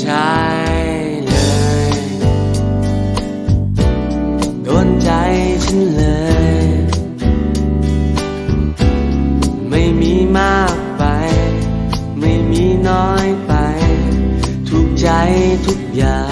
ใช่เลย โดนใจฉันเลย ไม่มีมากไป ไม่มีน้อยไป ทุกใจทุกอย่าง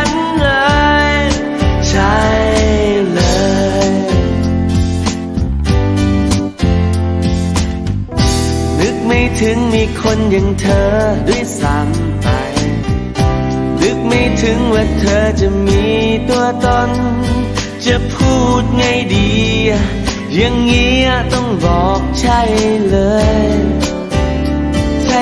น ถึงมีคนอย่างเธอด้วยซ้ำไป นึกไม่ถึงว่าเธอจะมีตัวตน จะพูดไงดี อย่างเงี้ยต้องบอกใช่เลย ใช่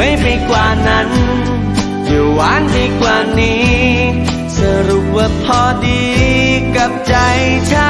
วยไปกว่านั้นอย่าหวานไปกว่านี้ สรุปว่าพอดีกับใจฉัน